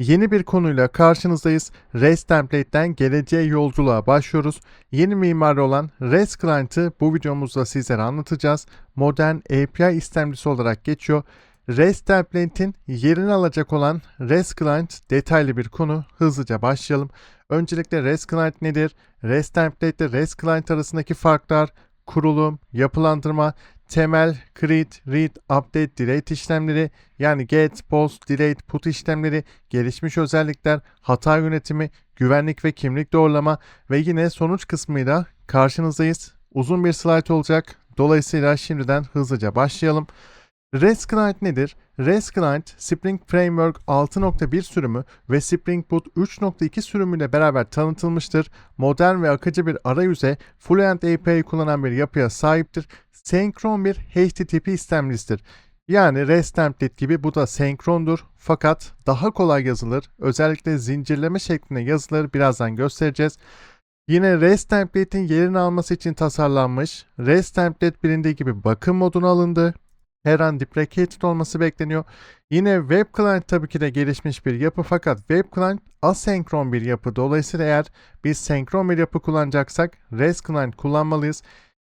Yeni bir konuyla karşınızdayız. REST template'ten geleceğe yolculuğa başlıyoruz. Yeni mimari olan REST Client'ı bu videomuzda sizlere anlatacağız. Modern API istemcisi olarak geçiyor. REST template'in yerini alacak olan REST Client detaylı bir konu. Hızlıca başlayalım. Öncelikle REST Client nedir? REST template ile REST Client arasındaki farklar, kurulum, yapılandırma, temel, create, read, update, delete işlemleri yani get, post, delete, put işlemleri, gelişmiş özellikler, hata yönetimi, güvenlik ve kimlik doğrulama ve yine sonuç kısmıyla karşınızdayız. Uzun bir slide olacak. Dolayısıyla şimdiden hızlıca başlayalım. REST Client nedir? REST Client, Spring Framework 6.1 sürümü ve Spring Boot 3.2 sürümüyle beraber tanıtılmıştır. Modern ve akıcı bir arayüze, Fluent API kullanan bir yapıya sahiptir. Senkron bir HTTP istemlisidir. Yani REST template gibi bu da senkrondur fakat daha kolay yazılır. Özellikle zincirleme şeklinde yazılır. Birazdan göstereceğiz. Yine REST template'in yerini alması için tasarlanmış. REST template bilindiği gibi bakım moduna alındı her an deprecated olması bekleniyor. Yine web client tabii ki de gelişmiş bir yapı fakat web client asenkron bir yapı. Dolayısıyla eğer biz senkron bir yapı kullanacaksak REST client kullanmalıyız.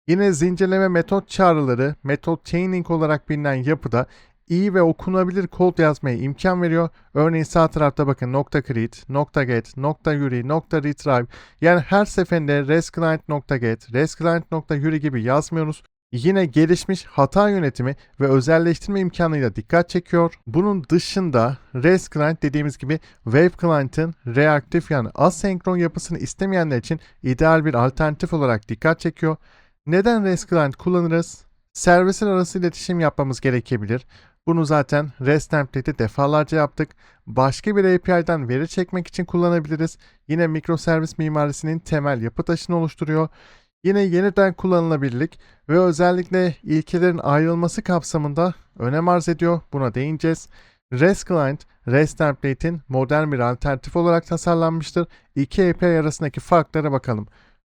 Yine zincirleme metot çağrıları, metot chaining olarak bilinen yapıda iyi ve okunabilir kod yazmaya imkan veriyor. Örneğin sağ tarafta bakın nokta .create, nokta .get, nokta .URI, nokta .retrieve yani her seferinde REST client nokta .get, REST client nokta .URI gibi yazmıyoruz. Yine gelişmiş hata yönetimi ve özelleştirme imkanıyla dikkat çekiyor. Bunun dışında REST Client dediğimiz gibi Wave Client'ın reaktif yani asenkron yapısını istemeyenler için ideal bir alternatif olarak dikkat çekiyor. Neden REST Client kullanırız? Servisler arası iletişim yapmamız gerekebilir. Bunu zaten REST template'i defalarca yaptık. Başka bir API'den veri çekmek için kullanabiliriz. Yine mikroservis mimarisinin temel yapı taşını oluşturuyor. Yine yeniden kullanılabilirlik ve özellikle ilkelerin ayrılması kapsamında önem arz ediyor. Buna değineceğiz. REST Client, REST Template'in modern bir alternatif olarak tasarlanmıştır. İki API arasındaki farklara bakalım.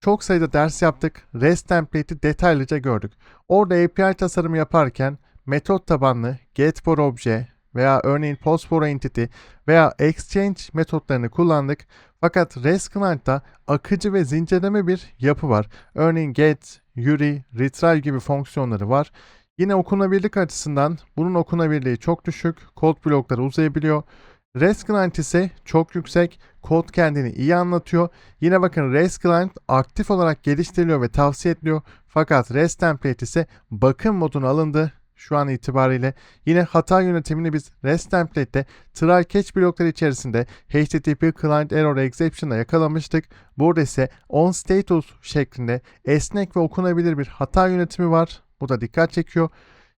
Çok sayıda ders yaptık. REST Template'i detaylıca gördük. Orada API tasarımı yaparken metot tabanlı get for obje veya örneğin post for entity veya exchange metotlarını kullandık. Fakat Client'ta akıcı ve zincirleme bir yapı var. Örneğin get, URI, retrieve gibi fonksiyonları var. Yine okunabilirlik açısından bunun okunabilirliği çok düşük, kod blokları uzayabiliyor. REST ise çok yüksek, kod kendini iyi anlatıyor. Yine bakın REST aktif olarak geliştiriliyor ve tavsiye ediliyor. Fakat REST Template ise bakım moduna alındı şu an itibariyle yine hata yönetimini biz REST template'te try catch blokları içerisinde HTTP client error exception'la yakalamıştık. Burada ise on status şeklinde esnek ve okunabilir bir hata yönetimi var. Bu da dikkat çekiyor.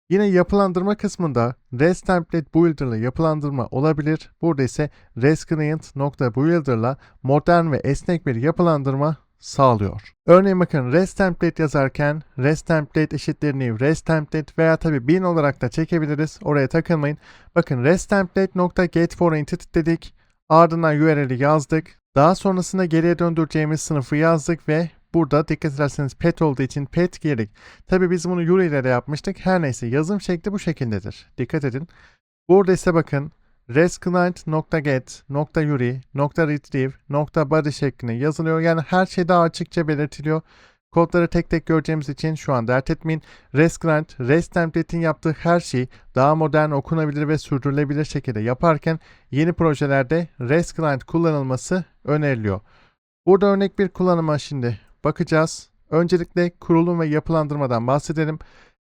Yine yapılandırma kısmında REST template builder yapılandırma olabilir. Burada ise REST client nokta builder ile modern ve esnek bir yapılandırma sağlıyor. Örneğin bakın REST template yazarken REST template eşittir new REST template veya tabi bin olarak da çekebiliriz. Oraya takılmayın. Bakın REST template nokta get for entity dedik. Ardından URL'i yazdık. Daha sonrasında geriye döndüreceğimiz sınıfı yazdık ve burada dikkat ederseniz pet olduğu için pet girdik. Tabi biz bunu URL ile yapmıştık. Her neyse yazım şekli bu şekildedir. Dikkat edin. Burada ise bakın Body şeklinde yazılıyor. Yani her şey daha açıkça belirtiliyor. Kodları tek tek göreceğimiz için şu an dert etmeyin. REST Client, REST Template'in yaptığı her şeyi daha modern, okunabilir ve sürdürülebilir şekilde yaparken yeni projelerde REST Client kullanılması öneriliyor. Burada örnek bir kullanıma şimdi bakacağız. Öncelikle kurulum ve yapılandırmadan bahsedelim.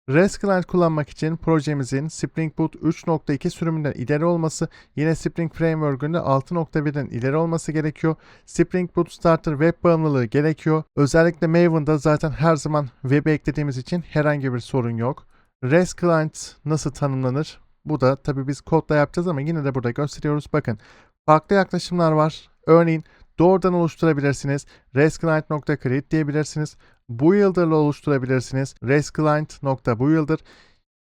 REST kullanmak için projemizin Spring Boot 3.2 sürümünden ileri olması, yine Spring Framework'ün de 6.1'den ileri olması gerekiyor. Spring Boot Starter web bağımlılığı gerekiyor. Özellikle Maven'da zaten her zaman web eklediğimiz için herhangi bir sorun yok. REST Client nasıl tanımlanır? Bu da tabii biz kodla yapacağız ama yine de burada gösteriyoruz. Bakın farklı yaklaşımlar var. Örneğin doğrudan oluşturabilirsiniz. REST diyebilirsiniz. Builder ile oluşturabilirsiniz. RESTclient.builder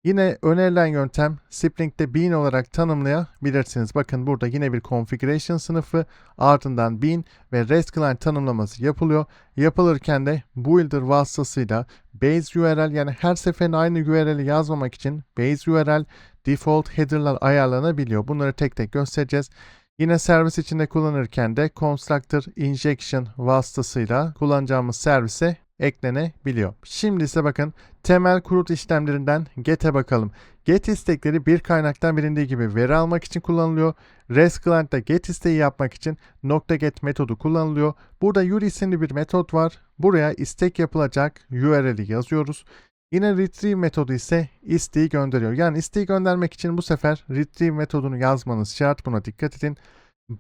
Yine önerilen yöntem Spring'de bean olarak tanımlayabilirsiniz. Bakın burada yine bir configuration sınıfı ardından bean ve REST client tanımlaması yapılıyor. Yapılırken de builder vasıtasıyla base URL yani her seferinde aynı URL'i yazmamak için base URL default header'lar ayarlanabiliyor. Bunları tek tek göstereceğiz. Yine servis içinde kullanırken de constructor injection vasıtasıyla kullanacağımız servise eklenebiliyor. Şimdi ise bakın temel kurut işlemlerinden get'e bakalım. Get istekleri bir kaynaktan bilindiği gibi veri almak için kullanılıyor. REST client'ta get isteği yapmak için .get metodu kullanılıyor. Burada Yuri isimli bir metot var. Buraya istek yapılacak URL'i yazıyoruz. Yine retrieve metodu ise isteği gönderiyor. Yani isteği göndermek için bu sefer retrieve metodunu yazmanız şart. Buna dikkat edin.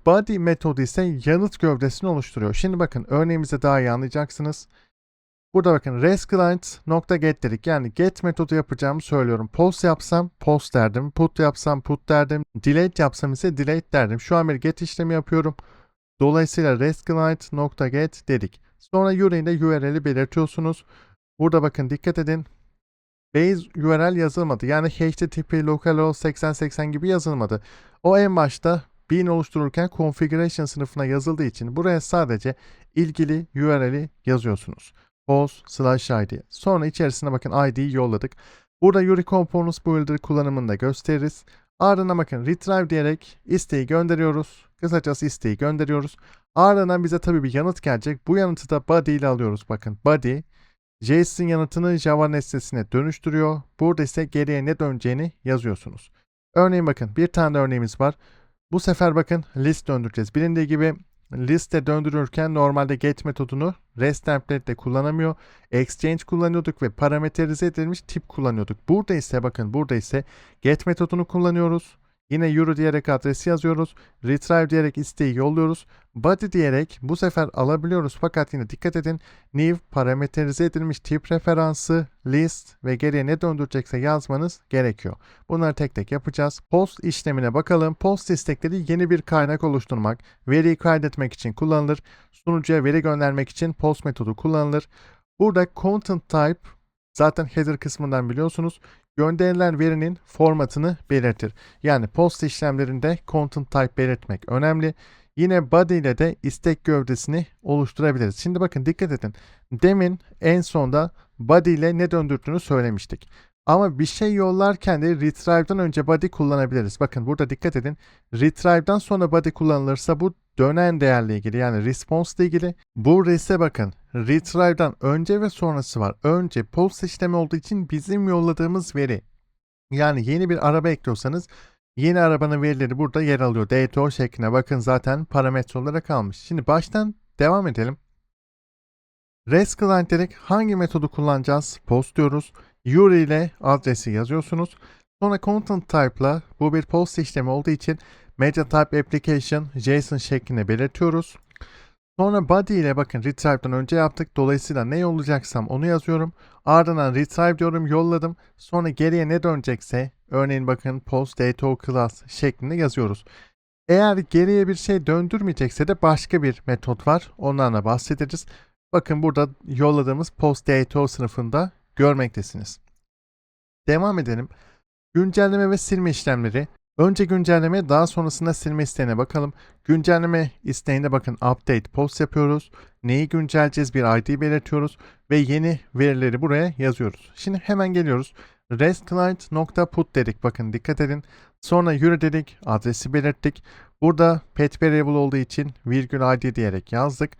Body metodu ise yanıt gövdesini oluşturuyor. Şimdi bakın örneğimizi daha iyi anlayacaksınız. Burada bakın REST client nokta get dedik. Yani get metodu yapacağımı söylüyorum. Post yapsam post derdim. Put yapsam put derdim. Delete yapsam ise delete derdim. Şu an bir get işlemi yapıyorum. Dolayısıyla REST client nokta get dedik. Sonra URL'de URL'i belirtiyorsunuz. Burada bakın dikkat edin. Base URL yazılmadı. Yani HTTP localhost 8080 gibi yazılmadı. O en başta bin oluştururken configuration sınıfına yazıldığı için buraya sadece ilgili URL'i yazıyorsunuz. Post slash id. Sonra içerisine bakın id'yi yolladık. Burada Yuri Components Builder kullanımını da gösteririz. Ardından bakın retrieve diyerek isteği gönderiyoruz. Kısacası isteği gönderiyoruz. Ardından bize tabii bir yanıt gelecek. Bu yanıtı da body ile alıyoruz. Bakın body JSON yanıtını Java nesnesine dönüştürüyor. Burada ise geriye ne döneceğini yazıyorsunuz. Örneğin bakın bir tane örneğimiz var. Bu sefer bakın list döndüreceğiz. Bilindiği gibi liste döndürürken normalde get metodunu REST template ile kullanamıyor. Exchange kullanıyorduk ve parameterize edilmiş tip kullanıyorduk. Burada ise bakın burada ise get metodunu kullanıyoruz. Yine euro diyerek adresi yazıyoruz. Retrieve diyerek isteği yolluyoruz. Body diyerek bu sefer alabiliyoruz fakat yine dikkat edin. New parameterize edilmiş tip referansı, list ve geriye ne döndürecekse yazmanız gerekiyor. Bunları tek tek yapacağız. Post işlemine bakalım. Post istekleri yeni bir kaynak oluşturmak, veriyi kaydetmek için kullanılır. Sunucuya veri göndermek için post metodu kullanılır. Burada content type zaten header kısmından biliyorsunuz gönderilen verinin formatını belirtir. Yani post işlemlerinde content type belirtmek önemli. Yine body ile de istek gövdesini oluşturabiliriz. Şimdi bakın dikkat edin. Demin en sonda body ile ne döndürdüğünü söylemiştik. Ama bir şey yollarken de retrieve'dan önce body kullanabiliriz. Bakın burada dikkat edin. Retrieve'dan sonra body kullanılırsa bu dönen değerle ilgili yani response ile ilgili. Burada ise bakın retrieve'dan önce ve sonrası var. Önce post işlemi olduğu için bizim yolladığımız veri. Yani yeni bir araba ekliyorsanız yeni arabanın verileri burada yer alıyor. DTO şekline bakın zaten parametre olarak almış. Şimdi baştan devam edelim. REST client dedik hangi metodu kullanacağız? Post diyoruz. URL ile adresi yazıyorsunuz. Sonra content type'la bu bir post işlemi olduğu için media type application JSON şeklinde belirtiyoruz. Sonra body ile bakın retrieve'dan önce yaptık. Dolayısıyla ne yollayacaksam onu yazıyorum. Ardından retrieve diyorum yolladım. Sonra geriye ne dönecekse örneğin bakın post data class şeklinde yazıyoruz. Eğer geriye bir şey döndürmeyecekse de başka bir metot var. Ondan da bahsederiz. Bakın burada yolladığımız post data sınıfında görmektesiniz. Devam edelim. Güncelleme ve silme işlemleri. Önce güncelleme daha sonrasında silme isteğine bakalım. Güncelleme isteğinde bakın update post yapıyoruz. Neyi güncelleyeceğiz bir ID belirtiyoruz ve yeni verileri buraya yazıyoruz. Şimdi hemen geliyoruz. REST client nokta put dedik bakın dikkat edin. Sonra yürü dedik adresi belirttik. Burada pet variable olduğu için virgül id diyerek yazdık.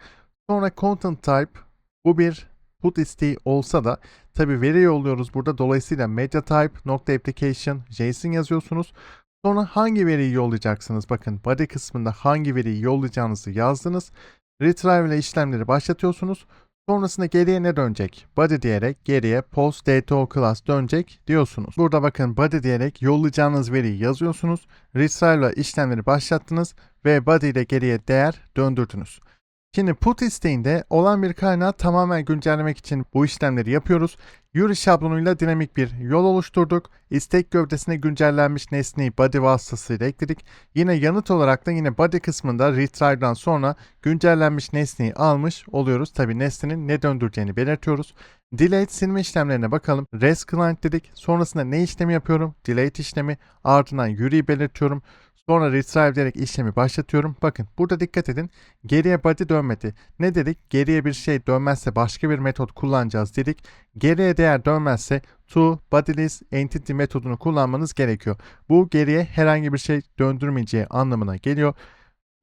Sonra content type bu bir put isteği olsa da tabi veri yolluyoruz burada. Dolayısıyla media type nokta application JSON yazıyorsunuz. Sonra hangi veriyi yollayacaksınız? Bakın body kısmında hangi veriyi yollayacağınızı yazdınız. Retrieve ile işlemleri başlatıyorsunuz. Sonrasında geriye ne dönecek? Body diyerek geriye post data class dönecek diyorsunuz. Burada bakın body diyerek yollayacağınız veriyi yazıyorsunuz. Retrieve ile işlemleri başlattınız ve body ile geriye değer döndürdünüz. Şimdi put isteğinde olan bir kaynağı tamamen güncellemek için bu işlemleri yapıyoruz. Yuri şablonuyla dinamik bir yol oluşturduk. İstek gövdesine güncellenmiş nesneyi body vasıtasıyla ekledik. Yine yanıt olarak da yine body kısmında retry'dan sonra güncellenmiş nesneyi almış oluyoruz. Tabi nesnenin ne döndüreceğini belirtiyoruz. Delete silme işlemlerine bakalım. REST client dedik. Sonrasında ne işlemi yapıyorum? Delete işlemi. Ardından Yuri'yi belirtiyorum. Sonra retrieve diyerek işlemi başlatıyorum. Bakın burada dikkat edin. Geriye body dönmedi. Ne dedik? Geriye bir şey dönmezse başka bir metot kullanacağız dedik. Geriye değer dönmezse to bodyless entity metodunu kullanmanız gerekiyor. Bu geriye herhangi bir şey döndürmeyeceği anlamına geliyor.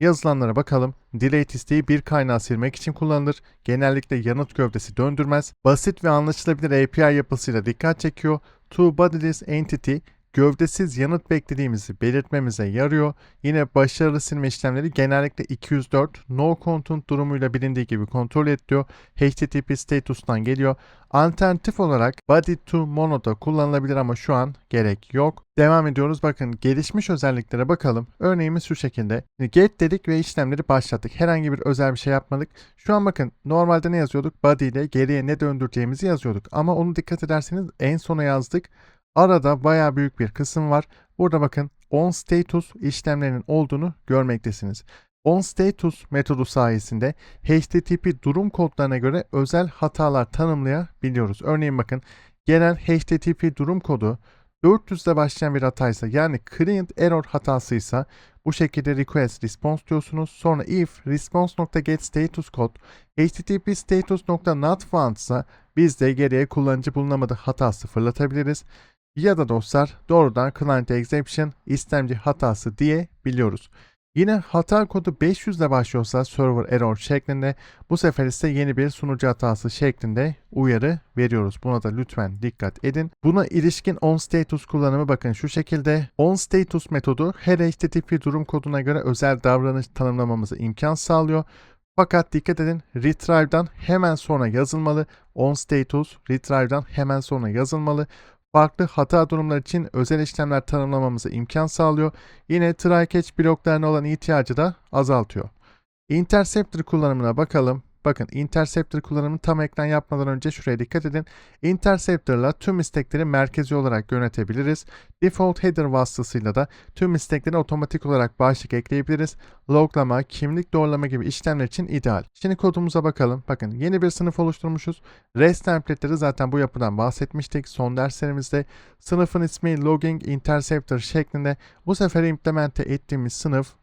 Yazılanlara bakalım. Delete isteği bir kaynağı silmek için kullanılır. Genellikle yanıt gövdesi döndürmez. Basit ve anlaşılabilir API yapısıyla dikkat çekiyor. To bodiless entity gövdesiz yanıt beklediğimizi belirtmemize yarıyor. Yine başarılı silme işlemleri genellikle 204 no content durumuyla bilindiği gibi kontrol ediliyor. HTTP status'tan geliyor. Alternatif olarak body to mono'da kullanılabilir ama şu an gerek yok. Devam ediyoruz. Bakın gelişmiş özelliklere bakalım. Örneğimiz şu şekilde. Get dedik ve işlemleri başlattık. Herhangi bir özel bir şey yapmadık. Şu an bakın normalde ne yazıyorduk? Body ile geriye ne döndüreceğimizi yazıyorduk. Ama onu dikkat ederseniz en sona yazdık. Arada baya büyük bir kısım var. Burada bakın on status işlemlerinin olduğunu görmektesiniz. On status metodu sayesinde HTTP durum kodlarına göre özel hatalar tanımlayabiliyoruz. Örneğin bakın gelen HTTP durum kodu 400'de başlayan bir hataysa yani client error hatasıysa bu şekilde request response diyorsunuz. Sonra if response.get status code http status.not found ise biz de geriye kullanıcı bulunamadı hatası fırlatabiliriz. Ya da dostlar doğrudan client exception istemci hatası diye biliyoruz. Yine hata kodu 500 ile başlıyorsa server error şeklinde bu sefer ise yeni bir sunucu hatası şeklinde uyarı veriyoruz. Buna da lütfen dikkat edin. Buna ilişkin onStatus kullanımı bakın şu şekilde. onStatus metodu her HTTP durum koduna göre özel davranış tanımlamamızı imkan sağlıyor. Fakat dikkat edin retrieve'dan hemen sonra yazılmalı. onStatus retrieve'dan hemen sonra yazılmalı farklı hata durumları için özel işlemler tanımlamamıza imkan sağlıyor. Yine try catch bloklarına olan ihtiyacı da azaltıyor. Interceptor kullanımına bakalım. Bakın Interceptor kullanımını tam ekran yapmadan önce şuraya dikkat edin. Interceptor'la tüm istekleri merkezi olarak yönetebiliriz. Default header vasıtasıyla da tüm istekleri otomatik olarak başlık ekleyebiliriz. Loglama, kimlik doğrulama gibi işlemler için ideal. Şimdi kodumuza bakalım. Bakın yeni bir sınıf oluşturmuşuz. REST template'leri zaten bu yapıdan bahsetmiştik son derslerimizde. Sınıfın ismi logging interceptor şeklinde bu sefer implemente ettiğimiz sınıf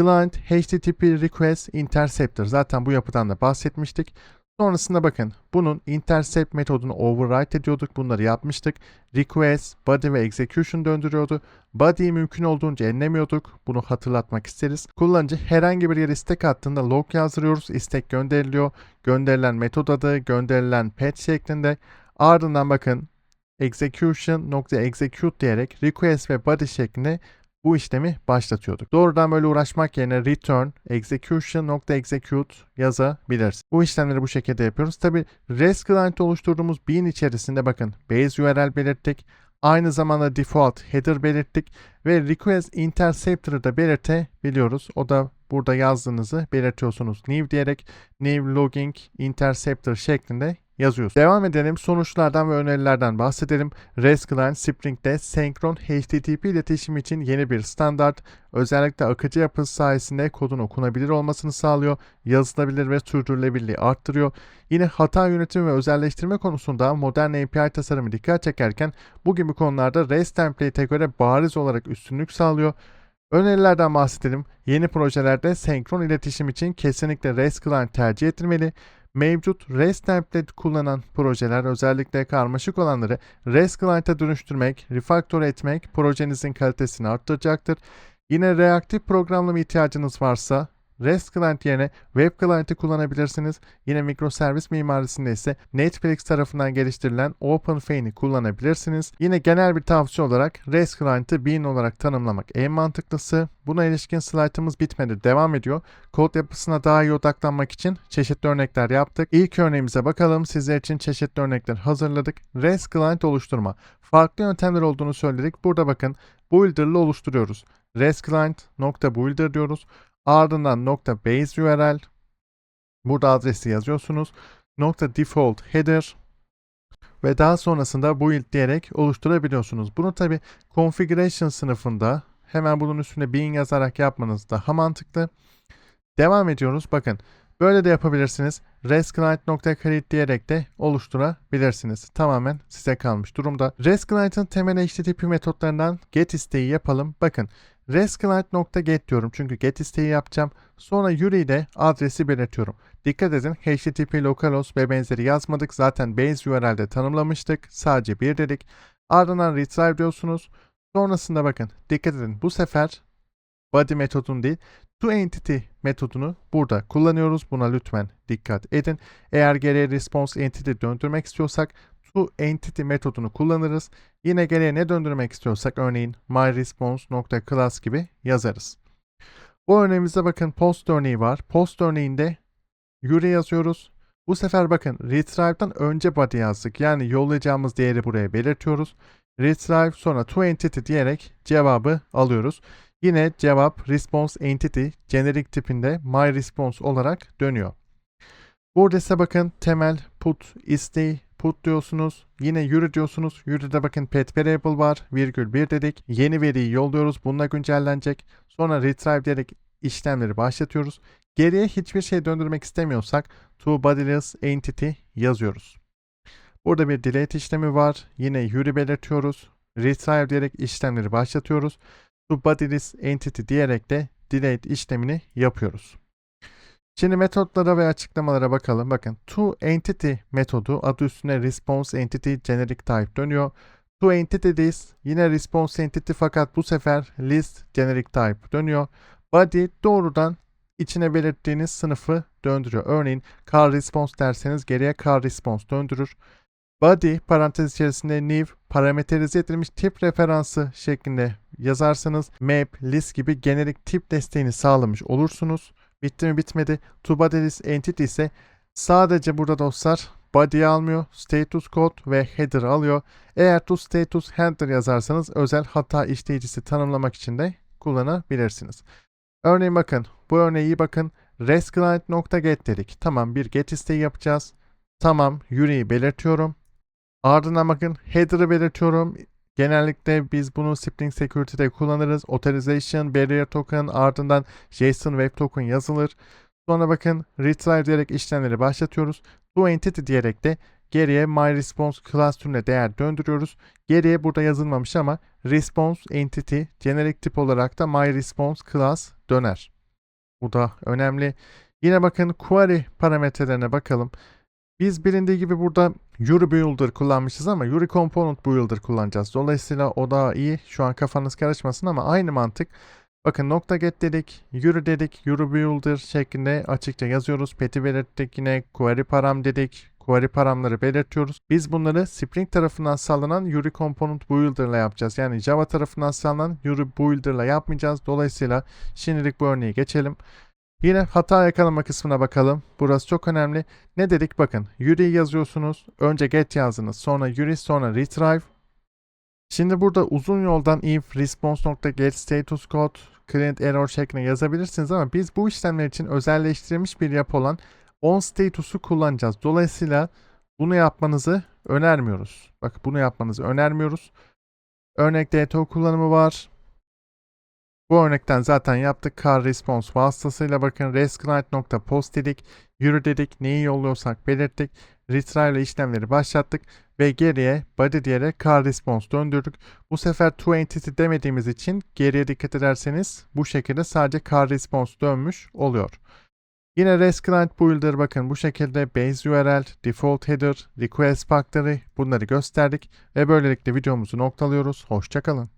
Client HTTP Request Interceptor. Zaten bu yapıdan da bahsetmiştik. Sonrasında bakın bunun intercept metodunu override ediyorduk. Bunları yapmıştık. Request, body ve execution döndürüyordu. Body'yi mümkün olduğunca enlemiyorduk. Bunu hatırlatmak isteriz. Kullanıcı herhangi bir yere istek attığında log yazdırıyoruz. İstek gönderiliyor. Gönderilen metod adı, gönderilen path şeklinde. Ardından bakın execution.execute diyerek request ve body şeklinde bu işlemi başlatıyorduk. Doğrudan böyle uğraşmak yerine return execution.execute yazabiliriz. Bu işlemleri bu şekilde yapıyoruz. Tabi REST client oluşturduğumuz bin içerisinde bakın base URL belirttik. Aynı zamanda default header belirttik ve request interceptor'ı da belirtebiliyoruz. O da burada yazdığınızı belirtiyorsunuz. New diyerek new logging interceptor şeklinde yazıyoruz. Devam edelim. Sonuçlardan ve önerilerden bahsedelim. REST Client Spring'de senkron HTTP iletişim için yeni bir standart. Özellikle akıcı yapısı sayesinde kodun okunabilir olmasını sağlıyor. Yazılabilir ve sürdürülebilirliği arttırıyor. Yine hata yönetimi ve özelleştirme konusunda modern API tasarımı dikkat çekerken bu gibi konularda REST template'e göre bariz olarak üstünlük sağlıyor. Önerilerden bahsedelim. Yeni projelerde senkron iletişim için kesinlikle REST Client tercih edilmeli. Mevcut REST template kullanan projeler özellikle karmaşık olanları REST client'a dönüştürmek, refactor etmek projenizin kalitesini arttıracaktır. Yine reaktif programlama ihtiyacınız varsa REST Client yerine Web Client'ı kullanabilirsiniz. Yine mikroservis mimarisinde ise Netflix tarafından geliştirilen OpenFane'i kullanabilirsiniz. Yine genel bir tavsiye olarak REST Client'ı bin olarak tanımlamak en mantıklısı. Buna ilişkin slaytımız bitmedi, devam ediyor. Kod yapısına daha iyi odaklanmak için çeşitli örnekler yaptık. İlk örneğimize bakalım. Sizler için çeşitli örnekler hazırladık. REST Client oluşturma. Farklı yöntemler olduğunu söyledik. Burada bakın Builder'lı oluşturuyoruz. REST Client nokta Builder diyoruz. Ardından nokta base URL. Burada adresi yazıyorsunuz. Nokta default header ve daha sonrasında build diyerek oluşturabiliyorsunuz. Bunu tabi configuration sınıfında hemen bunun üstüne bin yazarak yapmanız daha mantıklı. Devam ediyoruz. Bakın böyle de yapabilirsiniz. REST client.create diyerek de oluşturabilirsiniz. Tamamen size kalmış durumda. REST client'ın temel HTTP metotlarından get isteği yapalım. Bakın REST diyorum çünkü get isteği yapacağım. Sonra URI'de adresi belirtiyorum. Dikkat edin HTTP localhost ve benzeri yazmadık. Zaten base URL'de tanımlamıştık. Sadece bir dedik. Ardından retrieve diyorsunuz. Sonrasında bakın dikkat edin bu sefer body metodun değil to entity metodunu burada kullanıyoruz. Buna lütfen dikkat edin. Eğer geriye response entity döndürmek istiyorsak to entity metodunu kullanırız. Yine geriye ne döndürmek istiyorsak örneğin myResponse.class gibi yazarız. Bu örneğimizde bakın post örneği var. Post örneğinde yürü yazıyoruz. Bu sefer bakın retrieve'dan önce body yazdık. Yani yollayacağımız değeri buraya belirtiyoruz. Retrieve sonra to entity diyerek cevabı alıyoruz. Yine cevap response entity generic tipinde my response olarak dönüyor. Burada ise bakın temel put isteği put diyorsunuz. Yine yürü diyorsunuz. Yürüde bakın pet variable var. Virgül 1 dedik. Yeni veriyi yolluyoruz. Bununla güncellenecek. Sonra retrieve diyerek işlemleri başlatıyoruz. Geriye hiçbir şey döndürmek istemiyorsak to bodyless entity yazıyoruz. Burada bir delete işlemi var. Yine yürü belirtiyoruz. Retrieve diyerek işlemleri başlatıyoruz. To bodyless entity diyerek de delete işlemini yapıyoruz. Şimdi metotlara ve açıklamalara bakalım. Bakın to entity metodu adı üstüne response entity generic type dönüyor. To entity'deyiz. Yine response entity fakat bu sefer list generic type dönüyor. Body doğrudan içine belirttiğiniz sınıfı döndürüyor. Örneğin car response derseniz geriye car response döndürür. Body parantez içerisinde new parameterize edilmiş tip referansı şeklinde yazarsanız map, list gibi generik tip desteğini sağlamış olursunuz. Bitti mi bitmedi. To body list entity ise sadece burada dostlar body'yi almıyor, status code ve header alıyor. Eğer to status handler yazarsanız özel hata işleyicisi tanımlamak için de kullanabilirsiniz. Örneğin bakın bu örneği iyi bakın. REST-client.get dedik. Tamam bir get isteği yapacağız. Tamam URI'yi belirtiyorum. Ardından bakın header'ı belirtiyorum. Genellikle biz bunu Spring Security'de kullanırız. Authorization, Barrier Token, ardından JSON Web Token yazılır. Sonra bakın retrieve diyerek işlemleri başlatıyoruz. To entity diyerek de geriye myResponse class türüne değer döndürüyoruz. Geriye burada yazılmamış ama response entity generic tip olarak da myResponse class döner. Bu da önemli. Yine bakın query parametrelerine bakalım. Biz bilindiği gibi burada Yuri Builder kullanmışız ama Yuri Component Builder kullanacağız. Dolayısıyla o daha iyi. Şu an kafanız karışmasın ama aynı mantık. Bakın nokta get dedik, Yuri dedik, Yuri Builder şeklinde açıkça yazıyoruz. Pet'i belirttik yine query param dedik. Query paramları belirtiyoruz. Biz bunları Spring tarafından sağlanan Yuri Component Builder ile yapacağız. Yani Java tarafından sağlanan Yuri Builder ile yapmayacağız. Dolayısıyla şimdilik bu örneği geçelim. Yine hata yakalama kısmına bakalım. Burası çok önemli. Ne dedik bakın. Yuri yazıyorsunuz. Önce get yazdınız. Sonra Yuri sonra retrieve. Şimdi burada uzun yoldan if response.get status code client error şeklinde yazabilirsiniz ama biz bu işlemler için özelleştirilmiş bir yapı olan on status'u kullanacağız. Dolayısıyla bunu yapmanızı önermiyoruz. Bak bunu yapmanızı önermiyoruz. Örnek DTO kullanımı var. Bu örnekten zaten yaptık. Car response vasıtasıyla bakın restclient.post dedik. Yürü dedik. Neyi yolluyorsak belirttik. Retrieve ile işlemleri başlattık. Ve geriye body diyerek car response döndürdük. Bu sefer to entity demediğimiz için geriye dikkat ederseniz bu şekilde sadece car response dönmüş oluyor. Yine REST Client Builder bakın bu şekilde base URL, default header, request factory bunları gösterdik ve böylelikle videomuzu noktalıyoruz. Hoşçakalın.